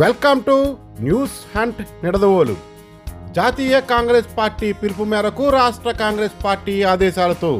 Welcome to News Hunt Nidadavolu. జాతీయ Congress party పిలుపు మేరకు రాష్ట్ర కాంగ్రెస్ పార్టీ ఆదేశాలతో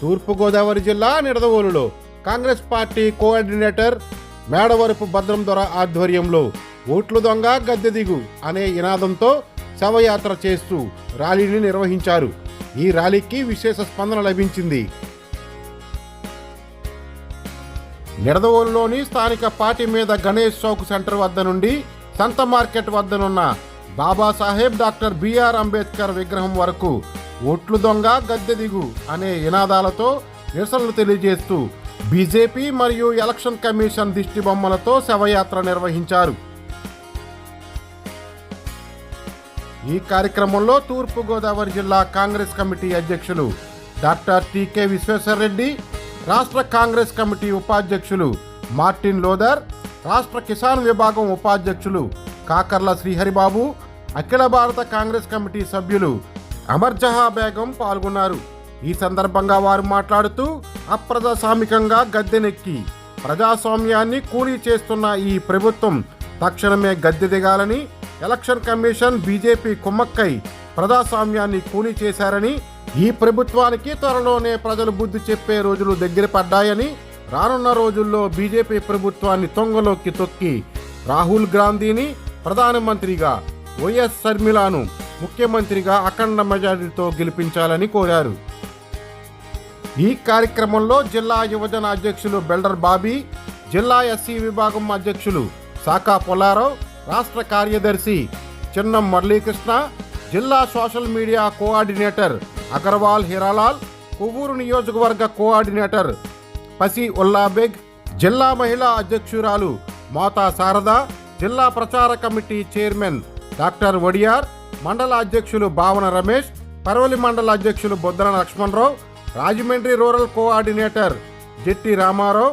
తూర్పుగోదావరి జిల్లా నిడదవోలులో కాంగ్రెస్ పార్టీ కోఆర్డినేటర్ మేడవరపు భద్రం దొర ఆధ్వర్యంలో ఓట్లు దొంగ గద్దె దిగు అనే ఇనాదంతో శవయాత్ర చేస్తూ ర్యాలీని నిర్వహించారు. ఈ ర్యాలీకి విశేష స్పందన లభించింది. నిడదవోలులోని స్థానిక పార్టీ మీద గణేష్ చౌక్ సెంటర్ వద్ద నుండి సంత మార్కెట్ వద్దనున్న బాబాసాహెబ్ డాక్టర్ బిఆర్ అంబేద్కర్ విగ్రహం వరకు ఓట్లు దొంగ గద్దె దిగు అనే నినాదాలతో నిరసనలు తెలియజేస్తూ బీజేపీ మరియు ఎలక్షన్ కమిషన్ దిష్టి బొమ్మలతో శవయాత్ర నిర్వహించారు. ఈ కార్యక్రమంలో తూర్పు గోదావరి జిల్లా కాంగ్రెస్ కమిటీ అధ్యక్షులు డాక్టర్ టీకే విశ్వేశ్వరరెడ్డి రాష్ట్ర కాంగ్రెస్ కమిటీ ఉపాధ్యక్షులు మార్టిన్ లోదర్ రాష్ట్ర కిసాన్ విభాగం ఉపాధ్యక్షులు కాకర్ల శ్రీహరిబాబు అఖిల భారత కాంగ్రెస్ కమిటీ సభ్యులు అమర్జహా బేగం పాల్గొన్నారు. ఈ సందర్భంగా వారు మాట్లాడుతూ అప్రజాస్వామికంగా గద్దెనెక్కి ప్రజాస్వామ్యాన్ని కూలీ చేస్తున్న ఈ ప్రభుత్వం తక్షణమే గద్దె దిగాలని ఎలక్షన్ కమిషన్ బీజేపీ కుమ్మక్కై ప్రజాస్వామ్యాన్ని కూలీ చేశారని ఈ ప్రభుత్వానికి త్వరలోనే ప్రజలు బుద్ధి చెప్పే రోజులు దగ్గర పడ్డాయని రానున్న రోజుల్లో బీజేపీ ప్రభుత్వాన్ని తొంగలోకి తొక్కి రాహుల్ గాంధీని ప్రధానమంత్రిగా వైఎస్ షర్మిలాను ముఖ్యమంత్రిగా అఖండ మెజారిటీతో గెలిపించాలని కోరారు. ఈ కార్యక్రమంలో జిల్లా యువజన అధ్యక్షులు బెల్డర్ బాబీ జిల్లా ఎస్సీ విభాగం అధ్యక్షులు సాకా పొలారావు రాష్ట్ర కార్యదర్శి చిన్నం మురళీకృష్ణ జిల్లా social media coordinator Agarwal Hiralal Kovvur నియోజకవర్గ కోఆర్డినేటర్ పసి ఉల్లాబెగ్ జిల్లా మహిళా అధ్యక్షురాలు మోతా శారద జిల్లా ప్రచార కమిటీ చైర్మన్ డాక్టర్ వడియార్ మండల అధ్యక్షులు భావన రమేష్ పరవలి మండల అధ్యక్షులు బొద్దన లక్ష్మణరావు రాజమండ్రి రూరల్ కోఆర్డినేటర్ జెట్టి రామారావు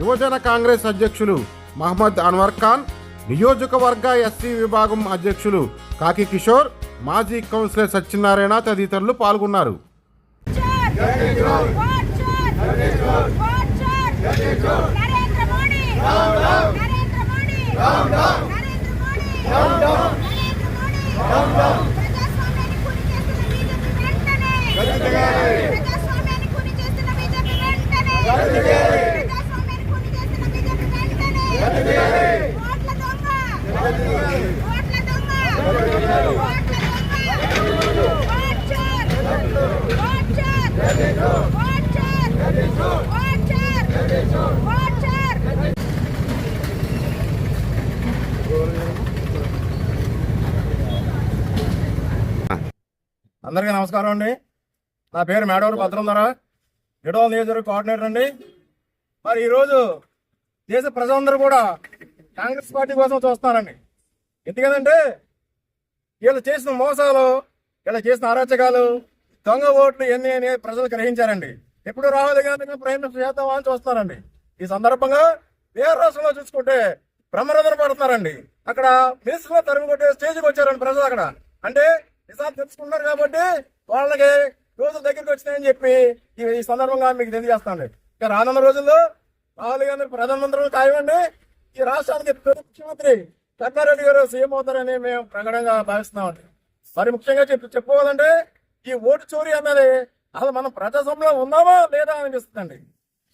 యువజన కాంగ్రెస్ అధ్యక్షులు మహమ్మద్ అన్వర్ ఖాన్ నియోజకవర్గ ఎస్సీ విభాగం అధ్యక్షులు కాకి కిషోర్ మాజీ కౌన్సిలర్ సత్యనారాయణ తదితరులు పాల్గొన్నారు. ప్రజాస్వామ్యాన్ని మోడీ నరేంద్ర మోడీ నరేంద్ర మోడీ నరేంద్ర మోడీ ప్రజాస్వామ్యాన్ని కూని చేస్తున్న బీజేపీ వెంటనే ప్రజాస్వామ్యాన్ని కూని చేస్తున్న బీజేపీ వెంటనే ప్రజాస్వామ్యాన్ని కూని చేస్తున్న బీజేపీ వెంటనే ఓట్ల దొంగ ఓట్ల దొంగ ఓట్ల దొంగ వాచర్ వాచర్ వాచర్ వాచర్ అందరికీ నమస్కారం అండి. నా పేరు మేడవరు భద్రంధర. ఎడవ నియోజకవర్గ కోఆర్డినేటర్ అండి. మరి ఈరోజు దేశ ప్రజలందరూ కూడా కాంగ్రెస్ పార్టీ కోసం చూస్తున్నారండి. ఎందుకంటే వీళ్ళు చేసిన మోసాలు వీళ్ళు చేసిన అరాచకాలు దొంగ ఓట్లు ఎన్ని అని ప్రజలు గ్రహించారండి. ఎప్పుడు రాహుల్ గాంధీ ప్రయత్నం చేద్దామా అని చూస్తున్నారండి. ఈ సందర్భంగా వేరే రాష్ట్రంలో చూసుకుంటే బ్రహ్మరథన పడుతున్నారండి. అక్కడ మినిస్టర్ తరిమి కొట్టే స్టేజ్కి వచ్చారండి ప్రజలు అక్కడ. అంటే నిజాలు తెలుసుకున్నారు కాబట్టి వాళ్ళకి రోజుల దగ్గరికి వచ్చినాయని చెప్పి ఈ- సందర్భంగా మీకు తెలియజేస్తాను ఇక రానున్న రోజుల్లో రాహుల్ గాంధీ ప్రధానమంత్రి ఖాయమండి ఈ రాష్ట్రానికి ముఖ్యమంత్రి కన్నారెడ్డి గారు సీఎం అవుతారని మేము ప్రకటనగా భావిస్తున్నామండి మరి ముఖ్యంగా చెప్పి చెప్పుకోవాలంటే ఈ ఓటు చోరీ అన్నది అసలు మనం ప్రజాస్వామ్యంలో ఉన్నామా లేదా అనిపిస్తుందండి.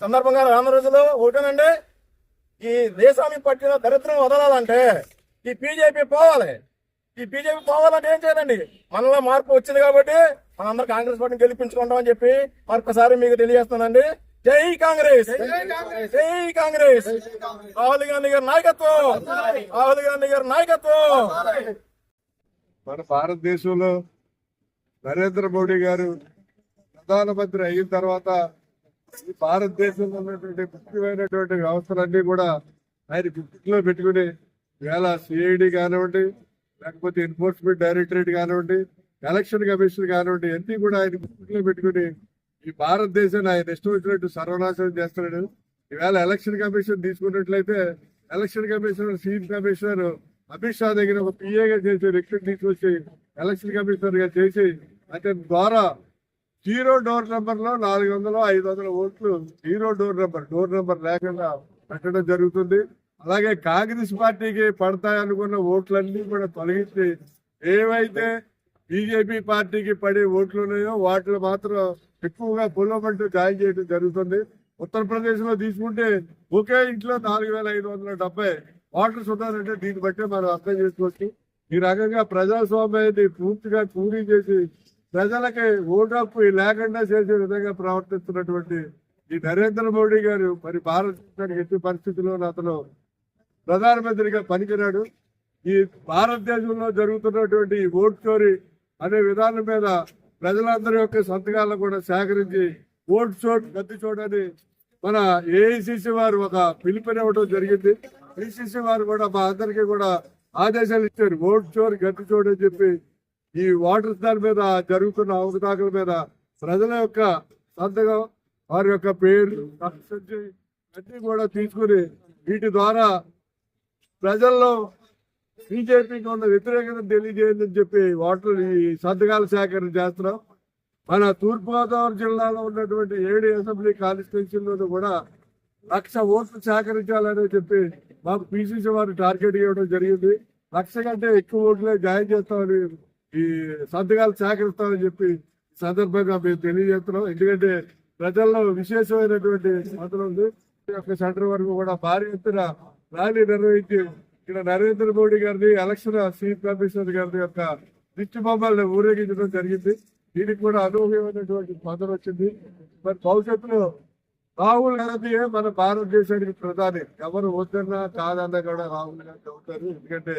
సందర్భంగా రానున్న రోజుల్లో ఓటేనండి. ఈ దేశాన్ని పట్టిన దరిద్రం వదలాలంటే ఈ బీజేపీ పోవాలి. ఈ బీజేపీ పోవాలంటే ఏం చేయాలండి? మనలో మార్పు వచ్చింది కాబట్టి మనందరం కాంగ్రెస్ పార్టీని గెలిపించుకుంటామని చెప్పి మరొకసారి మీకు తెలియజేస్తానండి జై కాంగ్రెస్! జై కాంగ్రెస్! రాహుల్ గాంధీ గారి నాయకత్వం! రాహుల్ గాంధీ గారి నాయకత్వం! మన భారతదేశంలో నరేంద్ర మోడీ గారు ప్రధానమంత్రి అయిన తర్వాత ఈ భారతదేశంలో ఉన్నటువంటి ముఖ్యమైనటువంటి వ్యవస్థలన్నీ కూడా ఆయన గుర్తులో పెట్టుకుని వేళ సిఐడి కానివ్వండి లేకపోతే ఎన్ఫోర్స్మెంట్ డైరెక్టరేట్ కానివ్వండి ఎలక్షన్ కమిషన్ కానివ్వండి అన్ని కూడా ఆయన గుర్తులో పెట్టుకుని ఈ భారతదేశాన్ని ఆయన ఇష్టం వచ్చినట్టు సర్వనాశనం చేస్తున్నాడు. ఈవేళ ఎలక్షన్ కమిషన్ తీసుకున్నట్లయితే election commissioner CM commissioner Amit Shah దగ్గర ఒక పిఏగా చేసి వ్యక్తిని తీసుకొచ్చి ఎలక్షన్ కమిషనర్గా చేసి అతని ద్వారా జీరో డోర్ నెంబర్లో నాలుగు వందలు ఐదు వందల ఓట్లు zero door number door number లేకుండా పెట్టడం జరుగుతుంది. అలాగే కాంగ్రెస్ పార్టీకి పడతాయనుకున్న ఓట్లన్నీ కూడా తొలగించి ఏవైతే బీజేపీ పార్టీకి పడే ఓట్లు ఉన్నాయో వాటిలో మాత్రం ఎక్కువగా పొలమంటూ జాయిన్ చేయడం జరుగుతుంది. ఉత్తరప్రదేశ్లో తీసుకుంటే ఒకే ఇంట్లో నాలుగు వేల ఐదు వందల డెబ్బై ఓటర్స్ ఉన్నారంటే దీన్ని బట్టి మనం అర్థం చేసుకోవచ్చు. ఈ రకంగా ప్రజాస్వామ్యాన్ని పూర్తిగా కూలీ చేసి ప్రజలకి ఓటు హక్కు లేకుండా చేసే విధంగా ప్రవర్తిస్తున్నటువంటి ఈ నరేంద్ర మోడీ గారు మరి భారతదేశానికి ఎట్టి పరిస్థితుల్లో అతను ప్రధానమంత్రిగా పనికిరాడు. ఈ భారతదేశంలో జరుగుతున్నటువంటి ఈ ఓట్ చోరీ అనే విధానం మీద ప్రజలందరి యొక్క సంతకాలను కూడా సేకరించి ఓట్ చోట్ గద్ది చోటని మన ఏఐసిసి వారు ఒక పిలుపునివ్వడం జరిగింది. పిసిసి వారు కూడా మా అందరికీ కూడా ఆదేశాలు ఇచ్చారు. ఓట్ చోర్ గద్ది చోటు అని చెప్పి ఈ వాటర్ దాని మీద జరుగుతున్న అవకతవకల మీద ప్రజల యొక్క సంతకం వారి యొక్క పేరు సంచి అన్ని కూడా తీసుకుని వీటి ద్వారా ప్రజల్లో బీజేపీకి ఉన్న వ్యతిరేకత తెలియజేయని చెప్పి ఓటర్ ఈ సంతకాల సేకరణ చేస్తున్నాం. మన తూర్పుగోదావరి జిల్లాలో ఉన్నటువంటి ఏడు అసెంబ్లీ కాన్స్టిట్యూన్సీల్లోనూ కూడా లక్ష ఓట్లు సేకరించాలని చెప్పి మాకు పిసిసి వారు టార్గెట్ ఇవ్వడం జరిగింది. లక్ష కంటే ఎక్కువ ఓట్లే జాయిన్ చేస్తామని ఈ సంతకాలు సేకరిస్తామని చెప్పి సందర్భంగా మేము తెలియజేస్తున్నాం. ఎందుకంటే ప్రజల్లో విశేషమైనటువంటి స్పందన ఉంది. ఈ యొక్క సెంటర్ వరకు కూడా భారీ ఎత్తున ర్యాలీ నిర్వహించి ఇక్కడ నరేంద్ర మోడీ గారిని ఎలక్షన్ చీఫ్ కమిషనర్ గారి యొక్క దిష్టి బొమ్మల్ని ఊరేగించడం జరిగింది. దీనికి కూడా అనూహ్యమైనటువంటి స్పందన వచ్చింది. మరి భవిష్యత్తులో రాహుల్ గాంధీయే మన భారతదేశానికి ప్రధాని. ఎవరు వద్దన్నా కాదన్నా కూడా రాహుల్ గాంధీ అవుతారు. ఎందుకంటే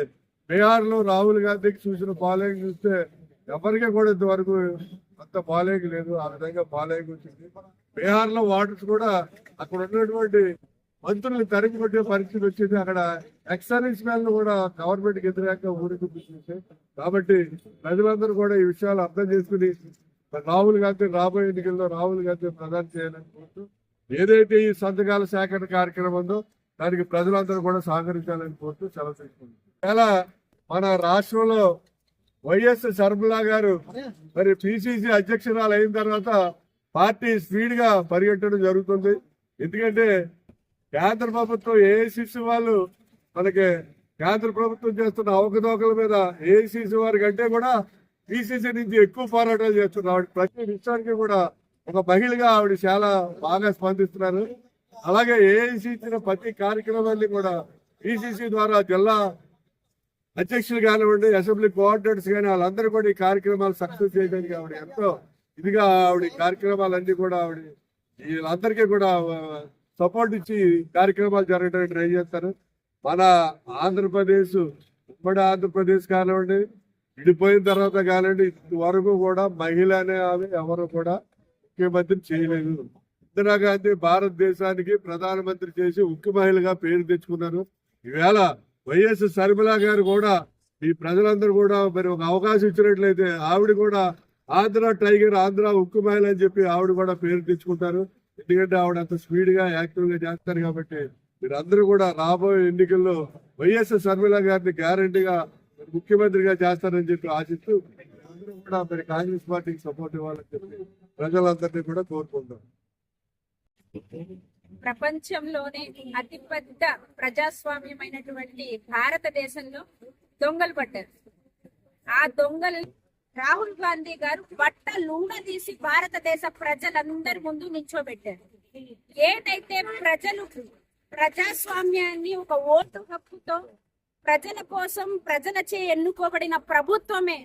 బీహార్లో రాహుల్ గాంధీకి చూసిన ఫాలోయింగ్ చూస్తే ఎవరికి కూడా ఇంతవరకు అంత ఫాలోయింగ్ లేదు. ఆ విధంగా ఫాలోయింగ్ వచ్చింది. బీహార్లో వాటర్స్ కూడా అక్కడ ఉన్నటువంటి మంత్రులు తరిమి కొట్టే పరిస్థితి వచ్చింది. అక్కడ ఎక్సర్వీస్ మ్యాన్ కూడా గవర్నమెంట్కి వ్యతిరేకంగా కాబట్టి ప్రజలందరూ కూడా ఈ విషయాలు అర్థం చేసుకుని రాహుల్ గాంధీ రాబోయే ఎన్నికల్లో రాహుల్ గాంధీ ప్రధాని చేయాలని కోరుతూ ఏదైతే ఈ సంతకాల సేకరణ కార్యక్రమం ఉందో దానికి ప్రజలందరూ కూడా సహకరించాలని కోరుతూ సెలవు తీసుకుంటున్నారు ఇలా మన రాష్ట్రంలో వైఎస్ శర్మిలా గారు మరి పిసిసి అధ్యక్షురాలు అయిన తర్వాత పార్టీ స్పీడ్గా పరిగెట్టడం జరుగుతుంది. ఎందుకంటే కేంద్ర ప్రభుత్వం ఏఐసిసి వాళ్ళు మనకి కేంద్ర ప్రభుత్వం చేస్తున్న అవకతవకల మీద ఏఐసిసి వారి కంటే కూడా పిసిసి నుంచి ఎక్కువ పోరాటాలు చేస్తున్నారు. ఆవిడ ప్రతి విషయానికి కూడా ఒక మహిళగా ఆవిడ చాలా బాగా స్పందిస్తున్నారు. అలాగే ఏఐసి ఇచ్చిన ప్రతి కార్యక్రమాన్ని కూడా పిసిసి ద్వారా జిల్లా అధ్యక్షులు కానివ్వండి అసెంబ్లీ కోఆర్డినేటర్స్ కానీ వాళ్ళందరూ కూడా ఈ కార్యక్రమాలు సక్సెస్ చేయడానికి ఆవిడ ఎంతో ఇదిగా ఆవిడ కార్యక్రమాలన్నీ కూడా ఆవిడ వీళ్ళందరికీ కూడా సపోర్ట్ ఇచ్చి కార్యక్రమాలు జరగడానికి ట్రై చేస్తారు. మన ఆంధ్రప్రదేశ్ ఉమ్మడి ఆంధ్రప్రదేశ్ కానివ్వండి విడిపోయిన తర్వాత కానివ్వండి ఇంతవరకు కూడా మహిళ అనే ఆమె ఎవరు కూడా ముఖ్యమంత్రి చేయలేదు. ఇందిరాగాంధీ భారతదేశానికి ప్రధానమంత్రి చేసి ఉక్కు మహిళగా పేరు తెచ్చుకున్నారు. ఈవేళ వైఎస్ శర్మిల గారు కూడా ఈ ప్రజలందరూ కూడా మరి ఒక అవకాశం ఇచ్చినట్లయితే ఆవిడ కూడా ఆంధ్ర టైగర్ ఆంధ్ర ఉక్కు మహిళ అని చెప్పి ఆవిడ కూడా పేరు తెచ్చుకుంటారు. ఎందుకంటే ఆవిడ అంత స్పీడ్గా యాక్టివ్గా చేస్తారు కాబట్టి మీరందరూ కూడా రాబోయే ఎన్నికల్లో వైఎస్ఎస్ శర్మిల గారిని గ్యారంటీగా ముఖ్యమంత్రిగా చేస్తారని చెప్పి ఆశిస్తూ అందరూ కూడా మరి కాంగ్రెస్ పార్టీకి సపోర్ట్ ఇవ్వాలని చెప్పి ప్రజలందరినీ కూడా కోరుకుంటాం ప్రపంచంలోనే అతిపెద్ద ప్రజాస్వామ్యమైనటువంటి భారతదేశంలో దొంగలు పడ్డారు. ఆ దొంగలు రాహుల్ గాంధీ గారు బట్ట లూడ తీసి భారతదేశ ప్రజలందరి ముందు నిల్చోబెట్టారు. ఏదైతే ప్రజలు ప్రజాస్వామ్యాన్ని ఒక ఓటు హక్కుతో ప్రజల కోసం ప్రజలచే ఎన్నుకోబడిన ప్రభుత్వమే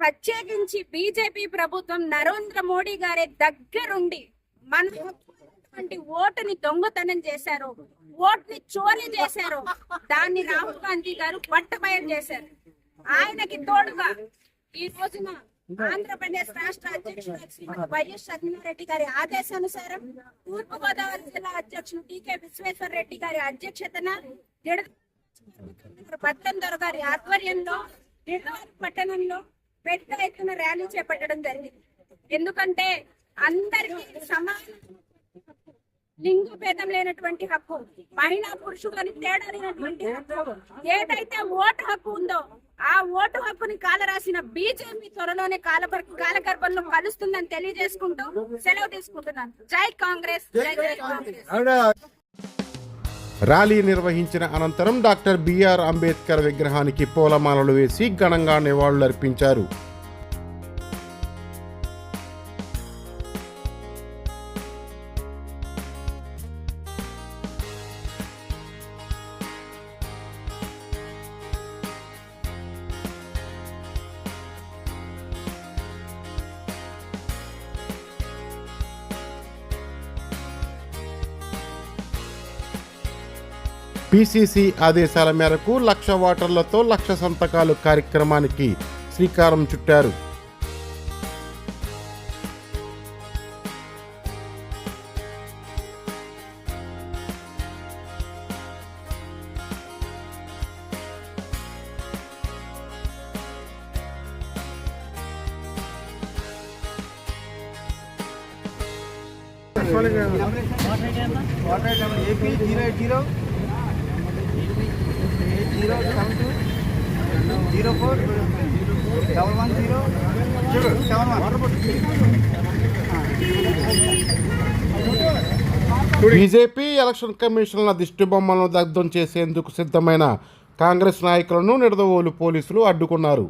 ప్రత్యేకించి బీజేపీ ప్రభుత్వం నరేంద్ర మోడీ గారి దగ్గరుండి మన హక్కున్నటువంటి ఓటుని దొంగతనం చేశారు ఓటుని చోరీ చేశారు. దాన్ని రాహుల్ గాంధీ గారు పట్టబయలు చేశారు. ఆయనకి తోడుగా ఈ రోజున ఆంధ్రప్రదేశ్ రాష్ట్ర అధ్యక్షుడు శ్రీమతి వైఎస్ రెడ్డి గారి ఆదేశానుసారం తూర్పు గోదావరి జిల్లా అధ్యక్షుడు టీకే విశ్వేశ్వర రెడ్డి గారి అధ్యక్షతన నిడద గారి ఆధ్వర్యంలో పట్టణంలో పెద్ద ఎత్తున ర్యాలీ చేపట్టడం జరిగింది. ఎందుకంటే అందరికీ సమాన లింగ భేదం లేనటువంటి హక్కు మహిళా పురుషులు అని తేడా లేనటువంటి హక్కు ఏదైతే ఓటు హక్కు ఉందో ఆ ఓటు హక్కుని కాలరాసిన బీజేపీ త్వరలోనే కాల కాలగర్భంలో కలుస్తుందని తెలియజేసుకుంటూ సెలవు తీసుకుంటున్నాను. జై కాంగ్రెస్ జై జై కాంగ్రెస్. ర్యాలీ నిర్వహించిన అనంతరం డాక్టర్ బిఆర్ అంబేద్కర్ విగ్రహానికి పూలమాలలు వేసి ఘనంగా నివాళులర్పించారు. పిసిసి ఆదేశాల మేరకు లక్ష ఓటర్లతో లక్ష సంతకాలు కార్యక్రమానికి శ్రీకారం చుట్టారు AP zero zero zero seven two zero four double one zero seven one BJP election కమిషన్ల దిష్టిబొమ్మలను దగ్ధం చేసేందుకు సిద్ధమైన కాంగ్రెస్ నాయకులను నిడదవోలు పోలీసులు అడ్డుకున్నారు.